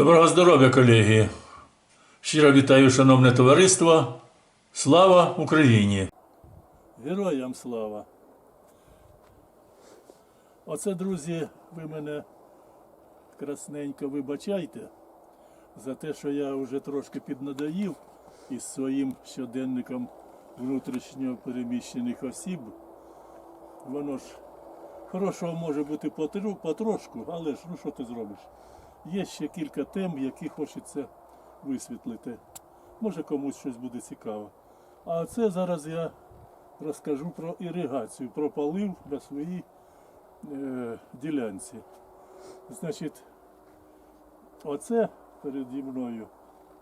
Доброго здоров'я, колеги! Щиро вітаю, шановне товариство. Слава Україні! Героям слава! Оце, друзі, ви мене красненько вибачайте за те, що я вже трошки піднадоїв із своїм щоденником внутрішньо переміщених осіб. Воно ж хорошого може бути потрошку, але ж ну що ти зробиш? Є ще кілька тем, які хочеться висвітлити. Може комусь щось буде цікаво. А це зараз я розкажу про іригацію, про полив на своїй е, ділянці. Значить, оце переді мною,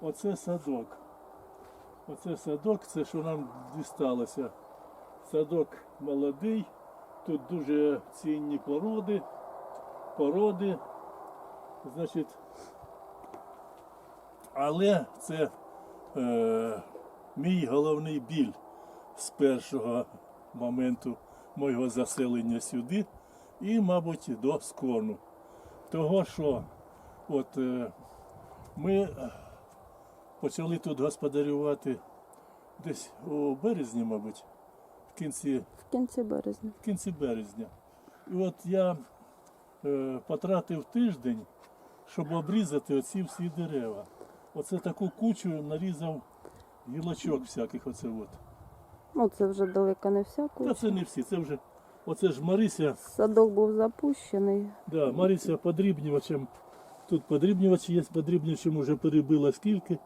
оце садок. Оце садок, це що нам дісталося. Садок молодий, тут дуже цінні породи, породи. Значить, але це е, мій головний біль з першого моменту моєго заселення сюди і, мабуть, до скону. Того, що от, е, ми е, почали тут господарювати десь у березні, мабуть, в кінці В кінці березня. в кінці березня. І от я е, потратив тиждень, щоб обрізати оці всі дерева. Оце таку кучу нарізав гілочок всяких. Оце от. Ну, це вже далеко не вся Та це не всі, це вже. Оце ж Марися, Садок був запущений. да, Марися подрібнювачем. Тут подрібнювач є, подрібнювачем вже перебила скільки.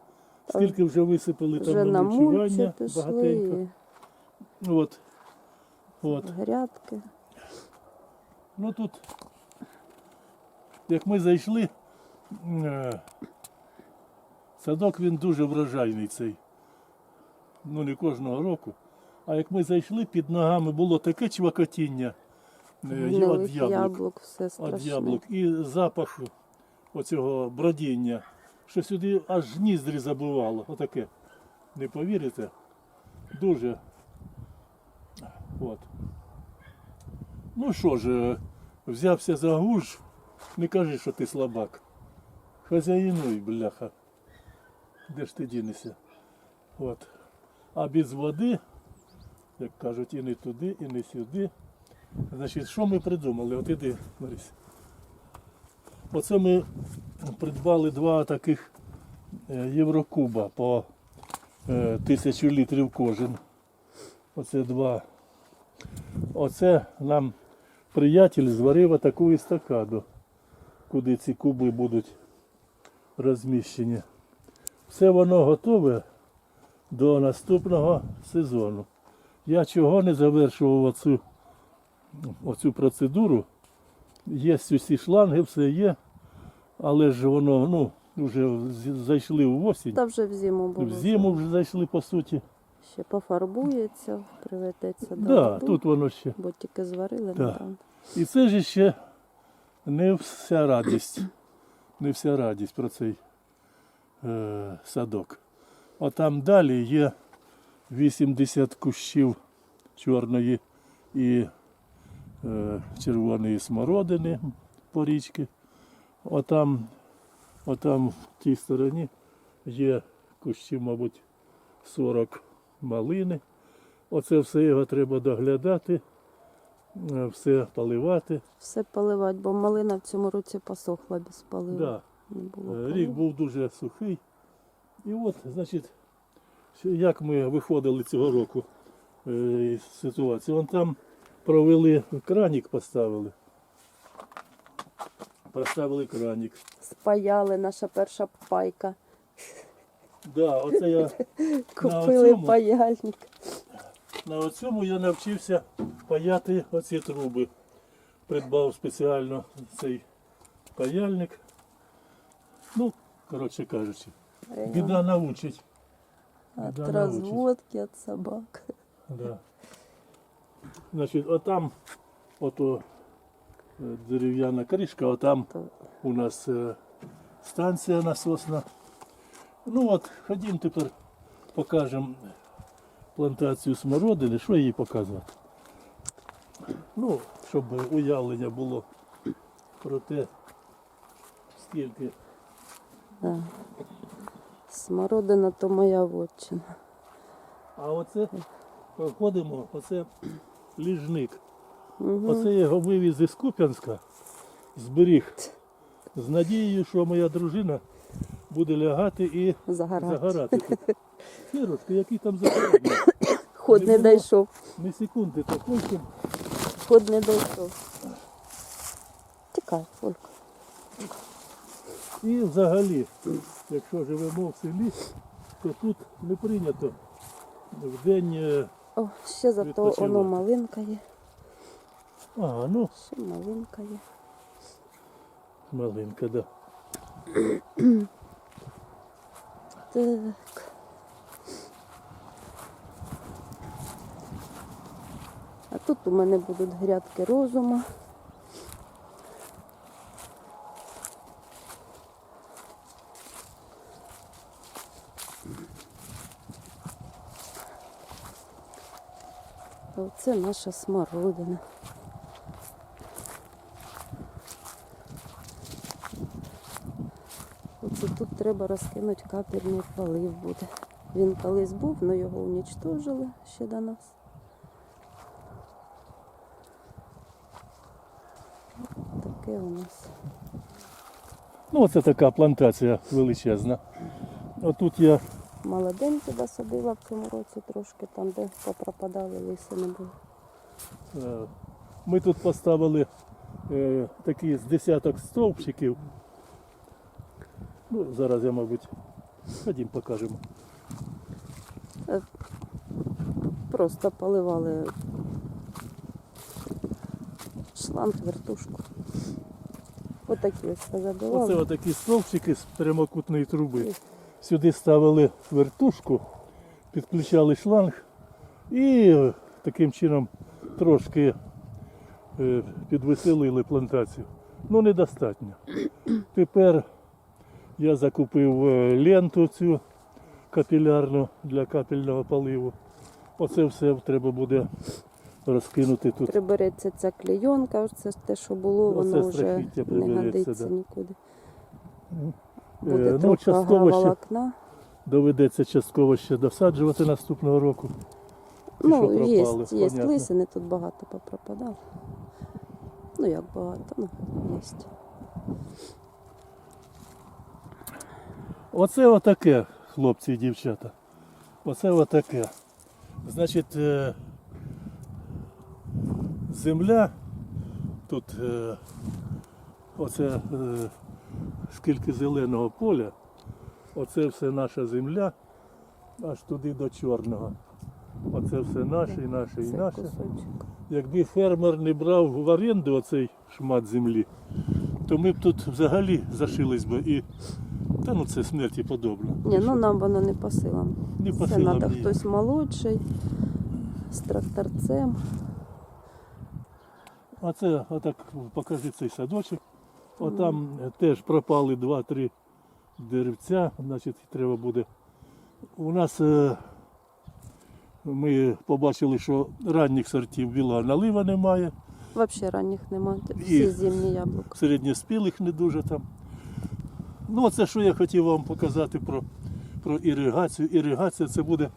Скільки вже висипали Вже там на мульчування багатенько. От. От. грядки. Ну тут, як ми зайшли, садок він дуже врожайний цей. Ну не кожного року. А як ми зайшли, під ногами було таке чвакотіння е, від яблук, яблук, все від яблук і запах оцього бродіння, що сюди аж ніздрі забивало. Отаке. Не повірите? Дуже. От. Ну що ж, е, взявся за гуж, не кажи, що ти слабак. Хазяїнуй, бляха. Де ж ти дінешся? От. А без води, як кажуть, і не туди, і не сюди. Значить, що ми придумали? От іди, Борис. Оце ми придбали два таких е, Єврокуба по е, тисячу літрів кожен. Оце два. Оце нам приятель зварив таку естакаду, куди ці куби будуть розміщені. Все воно готове до наступного сезону. Я чого не завершував оцю, оцю процедуру. Є усі шланги, все є, але ж воно ну, вже зайшли в осінь, Та вже в зиму було. в зиму вже зайшли по суті. Ще пофарбується, приведеться до Да, ладу, тут воно ще. бо тільки зварили Да. І це ж ще не вся радість. Не вся радість про цей е, садок. А там далі є 80 кущів чорної і е, червоної смородини по річці. Отам, отам в тій стороні є кущі, мабуть, 40 малини. Оце все його треба доглядати, все поливати. Все поливати, бо малина в цьому році посохла без полива. Да. Не було Е, Рік поливу. був дуже сухий. І от, значить, як ми виходили цього року е, із ситуації. Вон там провели кранік, поставили. Поставили кранік. Спаяли наша перша пайка. Да, оце я Купили оцьому? паяльник. на цьому я навчився паяти оці труби. Придбав спеціально цей паяльник. Ну, коротше кажучи, біда научить. От біда научить. розводки, від собак. Да. Значить, отам, ото е, дерев'яна кришка, отам То у нас е, станція насосна. Ну от, ходім тепер покажемо Плантацію смородини. Що їй показувати? Ну, щоб уявлення було про те, скільки Да. Смородина то моя вотчина. А оце проходимо, оце ліжник. Угу. Оце я його вивіз із Куп'янська, зберіг з надією, що моя дружина буде лягати і Загорати. загорати. тут. Сірочка, який там загорання? Ход Не дійшов. Не секунди такої, Ход не дійшов. Тікай, Олька. І взагалі, якщо живемо в селі, то тут не прийнято в день. е, О, ще зато Відпочивати. воно малинка є. А, ну, Ще малинка є. маленька, да. Так. А тут у мене будуть грядки розума. А Оце наша смородина. Оце тут треба розкинути капельний полив буде. Він колись був, але його унічтожили ще до нас. Таке у нас. Ну, оце така плантація величезна. Отут я Молоденькі досадила в цьому році трошки, там, де попропадали лиси не було. Е, Ми тут поставили е, такі з десяток стовпчиків. Ну, зараз я, мабуть, ходім покажемо. Просто поливали шланг, вертушку. Отакі ось позабивали. Оце отакі стовпчики з прямокутної труби. Сюди ставили вертушку, підключали шланг і таким чином трошки е, підвеселили плантацію. Ну, недостатньо. Тепер я закупив е, ленту цю капілярну для капельного поливу. Оце все треба буде розкинути тут. Прибереться ця клейонка, це те, що було, Оце воно вже не годиться да. нікуди. Е, Буде ну, трохи частково ще доведеться частково ще досаджувати наступного року. Ті, Ну, є, є лисини, тут багато попропадало. Ну як багато, ну, є. Оце отаке, хлопці і дівчата. Оце отаке. Значить, е, земля тут е, оце е, скільки зеленого поля, оце все наша земля, аж туди до чорного. Оце все наше, і наше, і наше. Якби фермер не брав в оренду оцей шмат землі, то ми б тут взагалі зашились би і. Та ну це смерті подобно. Ні, ну нам воно не по силам. Не по Це силам треба хтось молодший, з тракторцем. А це отак покажи цей садочок. Отам е, теж пропали два-три деревця, значить треба буде. У нас е, ми побачили, що ранніх сортів біла налива немає, Взагалі ранніх немає. Всі зимні яблука. середньоспілих не дуже там. Ну, оце що я хотів вам показати про, про іригацію. Іригація це буде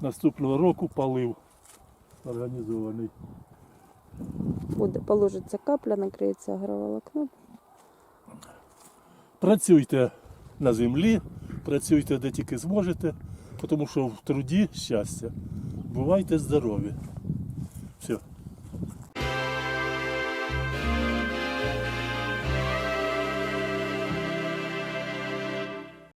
наступного року полив організований. Буде, положиться капля, накриється агроволокно. Працюйте на землі, працюйте де тільки зможете, тому що в труді щастя. Бувайте здорові. Все.